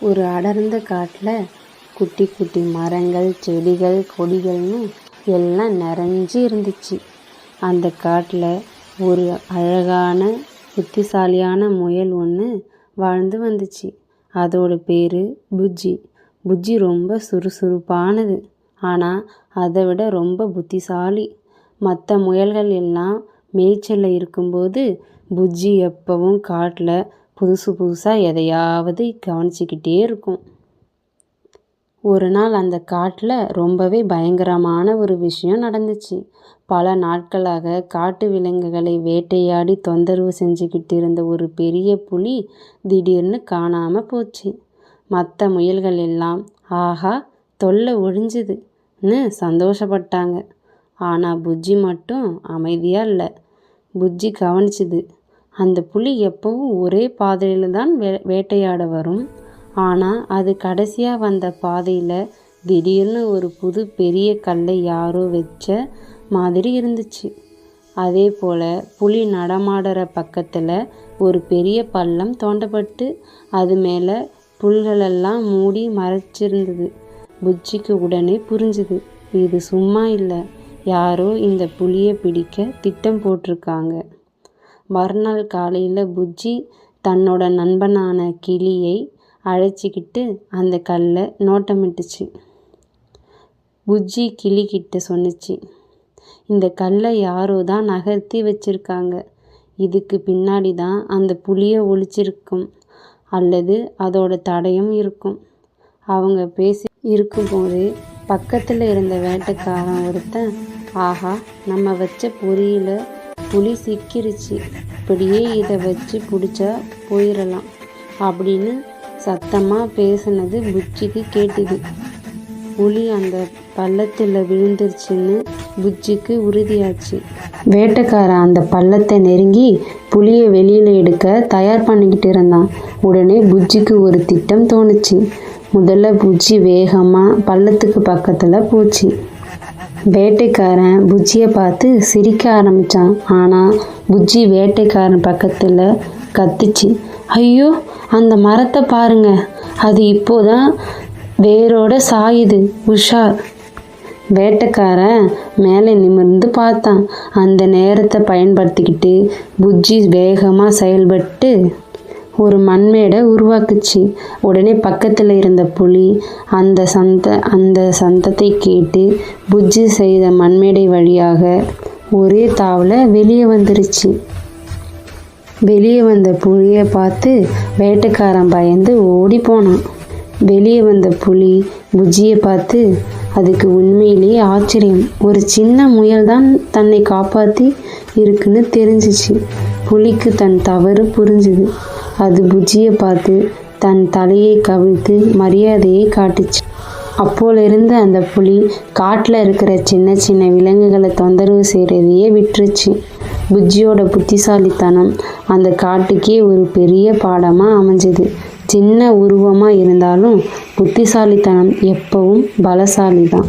ஒரு அடர்ந்த காட்டில் குட்டி குட்டி மரங்கள் செடிகள் கொடிகள்னு எல்லாம் நிறைஞ்சு இருந்துச்சு. அந்த காட்டில் ஒரு அழகான புத்திசாலியான முயல் ஒன்று வாழ்ந்து வந்துச்சு. அதோட பேர் புஜ்ஜி. புஜ்ஜி ரொம்ப சுறுசுறுப்பானது. ஆனால் அதை விட ரொம்ப புத்திசாலி. மற்ற முயல்கள் எல்லாம் மேய்ச்சலில் இருக்கும்போது புஜ்ஜி எப்பவும் காட்டில் புதுசு புதுசாக எதையாவது கவனிச்சிக்கிட்டே இருக்கும். ஒரு நாள் அந்த காட்டில் ரொம்பவே பயங்கரமான ஒரு விஷயம் நடந்துச்சு. பல நாட்களாக காட்டு விலங்குகளை வேட்டையாடி தொந்தரவு செஞ்சுக்கிட்டு இருந்த ஒரு பெரிய புலி திடீர்னு காணாமல் போச்சு. மற்ற முயல்கள் எல்லாம் ஆஹா தொல்லை ஒழிஞ்சுதுன்னு சந்தோஷப்பட்டாங்க. ஆனால் புஜ்ஜி மட்டும் அமைதியாக இல்லை. புஜ்ஜி கவனிச்சுது. அந்த புலி எப்பவும் ஒரே பாதையில் தான் வே வேட்டையாட வரும். ஆனால் அது கடைசியாக வந்த பாதையில் திடீர்னு ஒரு புது பெரிய கல்லை யாரோ வச்ச மாதிரி இருந்துச்சு. அதே போல் புலி நடமாடுற பக்கத்தில் ஒரு பெரிய பள்ளம் தோண்டப்பட்டு அது மேலே புல்களெல்லாம் மூடி மறைச்சிருந்தது. புஜ்ஜிக்கு உடனே புரிஞ்சுது இது சும்மா இல்லை. யாரோ இந்த புலியை பிடிக்க திட்டம் போட்டிருக்காங்க. மறுநாள் காலையில் புஜ்ஜி தன்னோட நண்பனான கிளியை அழைச்சிக்கிட்டு அந்த கல்லை நோட்டமிட்டுச்சு. புஜ்ஜி கிளிக்கிட்ட சொன்னுச்சு இந்த கல்லை யாரோ தான் நகர்த்தி வச்சிருக்காங்க. இதுக்கு பின்னாடி தான் அந்த புளியை ஒழிச்சிருக்கும் அல்லது அதோட தடயம் இருக்கும். அவங்க பேசி இருக்கும்போதே பக்கத்தில் இருந்த வேட்டைக்காரன் ஒருத்தன் ஆஹா நம்ம வச்ச பொரியில் புலி சிக்கிருச்சு. இப்படியே இதை வச்சு பிடிச்சா போயிடலாம் அப்படின்னு சத்தமாக பேசினது புச்சிக்கு கேட்டுது. புலி அந்த பள்ளத்தில் விழுந்துருச்சுன்னு புச்சிக்கு உறுதியாச்சு. வேட்டைக்காரன் அந்த பள்ளத்தை நெருங்கி புளியை வெளியில் எடுக்க தயார் பண்ணிக்கிட்டு இருந்தான். உடனே புஜ்ஜிக்கு ஒரு திட்டம் தோணுச்சு. முதல்ல புஜ்ஜி வேகமாக பள்ளத்துக்கு பக்கத்தில் போச்சு. வேட்டைக்காரன் புஜ்ஜியை பார்த்து சிரிக்க ஆரம்பித்தான் ஆனால் புஜ்ஜி வேட்டைக்காரன் பக்கத்தில் கத்துச்சு ஐயோ அந்த மரத்தை பாருங்க. அது இப்போதான் வேரோட சாயுது உஷார் வேட்டைக்காரன் மேலே நிமிர்ந்து பார்த்தான். அந்த நேரத்தை பயன்படுத்திக்கிட்டு புஜ்ஜி வேகமாக செயல்பட்டு ஒரு மண்மேடை உருவாக்குச்சு. உடனே பக்கத்தில் இருந்த புலி அந்த சந்த அந்த சந்தத்தை கேட்டு புஜ்ஜி செய்த மண்மேடை வழியாக ஒரே தாவில் வெளியே வந்துருச்சு. வெளியே வந்த புலியை பார்த்து வேட்டைக்காரன் பயந்து ஓடி போனான். வெளியே வந்த புலி புஜ்ஜியை பார்த்து அதுக்கு உண்மையிலேயே ஆச்சரியம். ஒரு சின்ன முயல் தான் தன்னை காப்பாற்றி இருக்குன்னு தெரிஞ்சிச்சு. புலிக்கு தன் தவறு புரிஞ்சுது. அது புஜ்ஜியை பார்த்து தன் தலையை கவிழ்த்து மரியாதையை காட்டுச்சு. அப்போலிருந்து அந்த புலி காட்டில் இருக்கிற சின்ன சின்ன விலங்குகளை தொந்தரவு செய்கிறதையே விட்டுருச்சு. புஜ்ஜியோட புத்திசாலித்தனம் அந்த காட்டுக்கே ஒரு பெரிய பாடமாக அமைஞ்சது. சின்ன உருவமாக இருந்தாலும் புத்திசாலித்தனம் எப்பவும் பலசாலி தான்